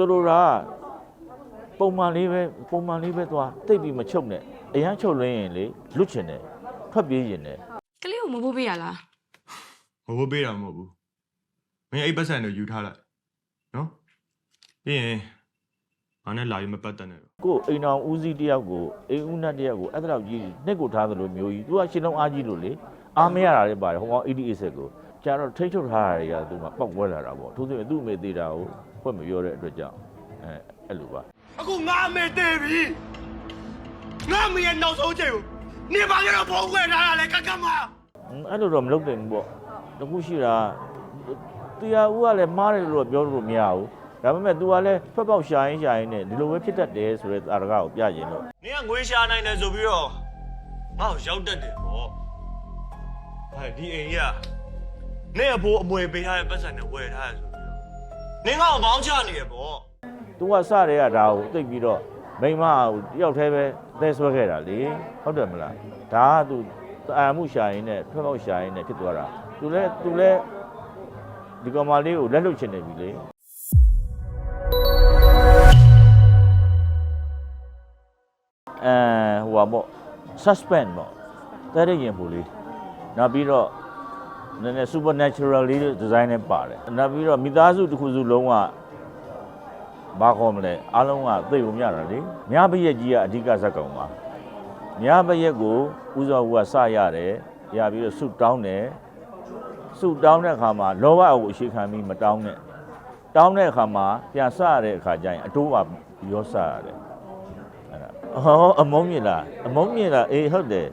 ဆိုလိုတာကပုံမှန်လေးပဲပုံမှန်လေးပဲသွားတိတ်ပြီးမချုပ်နဲ့အရန်ချုပ်လွင်းရင်လေလွတ်ချင်တယ်ထွက်ပြေးရင်တယ်ကလေးကိုမဖို့ပေးရလားမဟုတ်ပေးတာမဟုတ်ဘူးမင်းအဲ့ပတ်စံတော့ယူထားလိုက်နော်ပြီးရင်ငါနဲ့လာပြီးမပတ်သက်နဲ့တော့ကိုယ်အိမ်အောင်ဦးစီးတယောက်ကိုအိမ်ဦးနတ်တယောက်ကိုအဲ့ဒါလောက်ကြီးနှစ်ကိုထားသလိုမျိုးကြီးသူကရှင်းလုံးအားကြီးလို့လေအားမရတာလည်းပါတယ်ဟိုကောင် ADS ကိုကြာတော့ထိတ်ထုတ်ထားတာတွေကသူကပောက်ပွဲလာတာပေါ့သူဆိုရင်သူ့အမေသေးတာကို ဖွင့်မပြောတဲ့အတွက်ကြောင့်အဲအဲ့လိုပါ အခုငါအမေတည်ပြီငါအမေရဲ့နောက်ဆုံးချိန်ကိုနေပါကြတော့ဖုံးခွဲထားတာလေကကမ อืมအဲ့လိုတော့မလုပ်နိုင်ဘူးပေါ့တခုရှိတာတရားဦးကလည်းမားတယ်လို့တော့ပြောလို့မရဘူးဒါပေမဲ့ तू ကလည်းဖက်ပေါက်ရှာရင်ရှာရင်နဲ့ဒီလိုပဲဖြစ်တတ်တယ်ဆိုတဲ့အာရကကိုပြရင်လို့ နင်ကငွေရှာနိုင်တယ်ဆိုပြီးတော့ငါ့ကိုရောက်တတ်တယ်ပေါ့အဲဒီအိမ်ကြီးကနင့်အဖိုးအမွေပေးထားတဲ့ပတ်စံနဲ့ဝယ်ထားရဆိုပြီးတော့ နင်ကတော့ဘောင်းချနေရပေါ့သူကစတဲ့ကဒါကိုသိပ်ပြီးတော့မိမကိုတယောက်တည်းပဲသဲဆွဲခဲ့တာလေဟုတ်တယ်မလားဒါကသူအာမှုရှာရင်နဲ့ထွက်ပေါက်ရှာရင်နဲ့ဖြစ်သွားတာသူလဲသူလဲဒီကောင်မလေးကိုလက်လွတ်ချင်နေပြီလေအဲဟိုပါပေါ့ suspense ပေါ့တဲ့ရရင်ပူလေးနောက်ပြီးတော့ နည်းနည်း supernatural လေးဒီဇိုင်းနဲ့ပါတယ်နောက်ပြီးတော့မိသားစုတစ်ခုစုလုံးကဘာခေါ်မလဲအားလုံးကသိုံမြတာလေမြပရက်ကြီးကအဓိကဇက်ကောင်ပါမြပရက်ကိုဦးစောဦးကစရတယ်ရပြီးတော့ဆုတောင်းတယ်ဆုတောင်းတဲ့အခါမှာလောဘကိုအရှိခံပြီးမတောင်းနဲ့တောင်းတဲ့အခါမှာပြန်ဆရတဲ့အခါကျရင်အတိုးကရောဆရတယ်အဲ့ဒါဟောအမုံမြစ်လားအမုံမြစ်လားအေးဟုတ်တယ်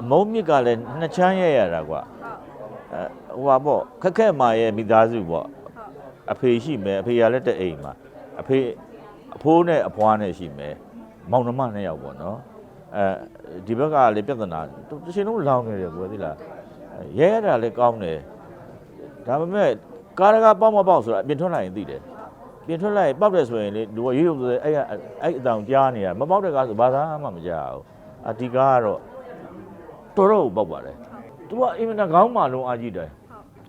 အမုံမြစ်ကလည်းနှစ်ချမ်းရရတာကွာအဲ ဟိုပါပေါ့ခက်ခက်မာရဲ့မိသားစုပေါ့အဖေရှိမယ်အဖေကလည်းတဲ့အိမ်မှာအဖေအဖိုးနဲ့အဖွားနဲ့ရှိမယ်မောင်နှမနှစ်ယောက်ပေါ့နော်အဲဒီဘက်ကလည်းပြဿနာတစ်ချိန်လုံးလောင်နေတယ်ကွယ်သိလားအဲရဲရတာလည်းကောင်းတယ်ဒါပေမဲ့ကားရကပေါက်မပေါက်ဆိုတာအပြင်ထွက်လိုက်ရင်သိတယ်ပြင်ထွက်လိုက်ပေါက်တယ်ဆိုရင်လေလူကရိုးရိုးဆိုအဲ့အဲ့အတောင်ကြားနေရမပေါက်တဲ့ကားဆိုဘာသာမှမကြားဘူးအဒီကားကတော့တော်တော်ပေါက်ပါတယ်သူကအင်မတန်ခေါင်းမာလုံးအားကြီးတယ်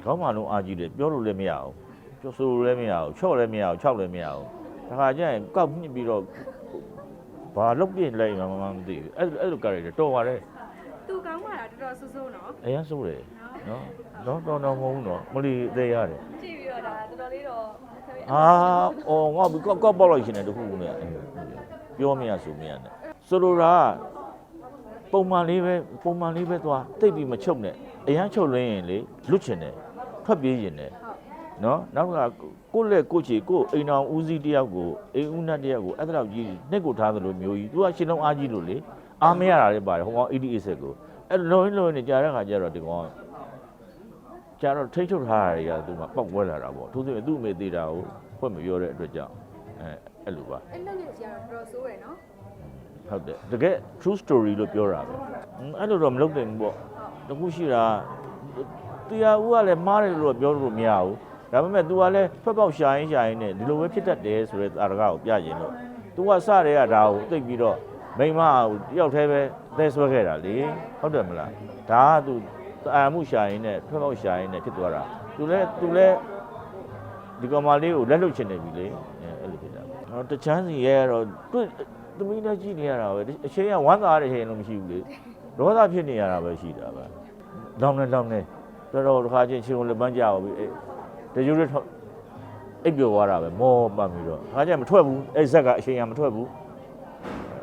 ခေါင်းမာလုံးအားကြီးတယ်ပြောလို့လည်းမရဘူးကျဆိုလိုလည်းမရဘူးချော့လည်းမရဘူးခြောက်လည်းမရဘူးဒါခါကျရင်ကောက်ညှစ်ပြီးတော့ဘာလုတ်ပြင်းလိုက်မှမမသိဘူးအဲ့လိုအဲ့လို character တော်ပါတယ်သူကောင်းပါလားတော်တော်ဆိုးဆိုးနော်အရင်ဆိုးတယ်နော်တော့တော့တော့မဟုတ်ဘူးနော်မလီသေးရတယ်ကြည့်ပြီးတော့ဒါတော်တော်လေးတော့အာအော်ငါဘကောက်ကောက်ပေါက်လိုက်ရှင်တယ်တခုခုနဲ့ပြောမရဆိုမရနဲ့ဆိုလိုတာကပုံမှန်လေးပဲပုံမှန်လေးပဲသွားတိတ်ပြီးမချုပ်နဲ့အရန်ချုပ်လွင်းရင်လေလွတ်ချင်တယ် ထွက်ပြေးရင်တယ်နော်နောက်ကကိုယ့်လက်ကိုယ့်ချီကိုယ့်အိမ်အောင်ဦးစီးတယောက်ကိုအိမ်ဦးနတ်တယောက်ကိုအဲ့ဒါလောက်ကြီးနှစ်ကိုထားသလိုမျိုးကြီးသူကရှင်းလုံးအားကြီးလို့လေအားမရတာလည်းပါတယ်ဟိုကောင် ADS ကိုအဲ့လုံးလုံးနဲ့ကြားတဲ့ခါကျတော့ဒီကောင်ကျတော့ထိတ်ထုတ်ထားတာတွေကသူကပောက်ပွဲလာတာပေါ့သူဆိုရင်သူ့အမေသေးတာကိုဖွင့်မပြောတဲ့အတွက်ကြောင့်အဲအဲ့လိုပါအဲ့လက်လက်ကြီးကတော့တော်တော်ဆိုးရယ်နော်ဟုတ်တယ်တကယ် true story လို့ပြောတာပဲဟွန်းအဲ့လိုတော့မလုပ်နိုင်ဘူးပေါ့တခုရှိတာ တရားဦးကလည်းမားတယ်လို့တော့ပြောလို့မရဘူးဒါပေမဲ့ तू ကလည်းဖက်ပေါက်ရှာရင်ရှာရင်နဲ့ဒီလိုပဲဖြစ်တတ်တယ်ဆိုတဲ့အာရကကိုပြရင်လို့ तू ကစတဲ့ကဒါကိုသိပ်ပြီးတော့မိမကိုတယောက်တည်းပဲသဲဆွဲခဲ့တာလေဟုတ်တယ်မလားဒါက तू အာမှုရှာရင်နဲ့ဖက်ပေါက်ရှာရင်နဲ့ဖြစ်သွားတာ तू လည်း तू လည်းဒီကောင်မလေးကိုလက်လွတ်ချင်နေပြီလေအဲအဲ့လိုဖြစ်တာပေါ့ဟောတချမ်းစီရဲကတော့တွေ့သမီးနဲ့ကြည့်နေရတာပဲအချိန်ကဝမ်းသာတဲ့အချိန်လုံးမရှိဘူးလေဒေါသဖြစ်နေရတာပဲရှိတာပဲလောင်းနေလောင်းနေ တော်တော်တစ်ခါချင်းချင်းကိုလက်ပန်းကြပါပြီအဲတကြိုးရထောက်အိပ်ပျော်သွားတာပဲမောပတ်ပြီးတော့ခါကျမထွက်ဘူးအဲ့ဇက်ကအချိန်ကမထွက်ဘူး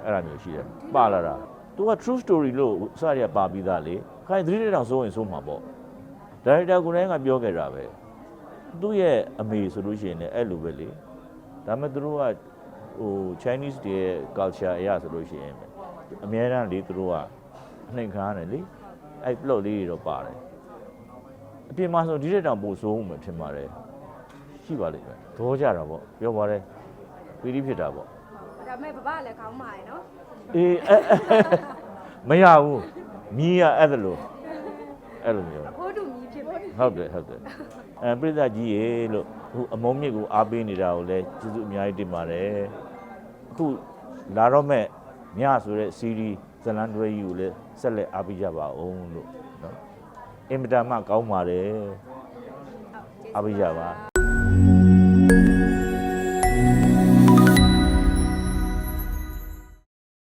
အဲ့ဒါမျိုးရှိတယ်ပါလာတာသူက true story လို့စရရပါပြီးသားလေခိုင်သတိတဲ့တောင်စိုးရင်စိုးမှာပေါ့ဒါရိုက်တာကိုယ်တိုင်ကပြောခဲ့တာပဲသူ့ရဲ့အမေဆိုလို့ရှိရင်လည်းအဲ့လိုပဲလေဒါပေမဲ့သူတို့ကဟို Chinese တွေရဲ့ culture အရဆိုလို့ရှိရင်အများအားလေသူတို့ကအနှိမ်ခါရတယ်လေအဲ့ plot လေးတွေတော့ပါတယ် အပြင်မှာဆိုဒီတဲ့တောင်ပို့ဆိုးမှုပဲဖြစ်မှာတယ်ရှိပါလိမ့်မယ်သဘောကျတာပေါ့ပြောပါတယ်ပီတိဖြစ်တာပေါ့ဒါပေမဲ့ဘဘကလည်းခေါင်းမာရယ်နော်အေးအဲ့မရဘူးမြည်ရအဲ့ဒါလို့အဲ့လိုမျိုးကိုတူမြည်ဖြစ်ဖို့ဟုတ်တယ်ဟုတ်တယ်အဲပြိဿကြီးရေလို့အခုအမုံမြစ်ကိုအားပေးနေတာကိုလည်းကျေးဇူးအများကြီးတင်ပါတယ်အခုလာတော့မဲ့မြဆိုတဲ့ CD ဇလန်တွဲကြီးကိုလည်းဆက်လက်အားပေးကြပါအောင်လို့နော် အင်မတန်မှကောင်းပါတယ်အားပေးကြပါ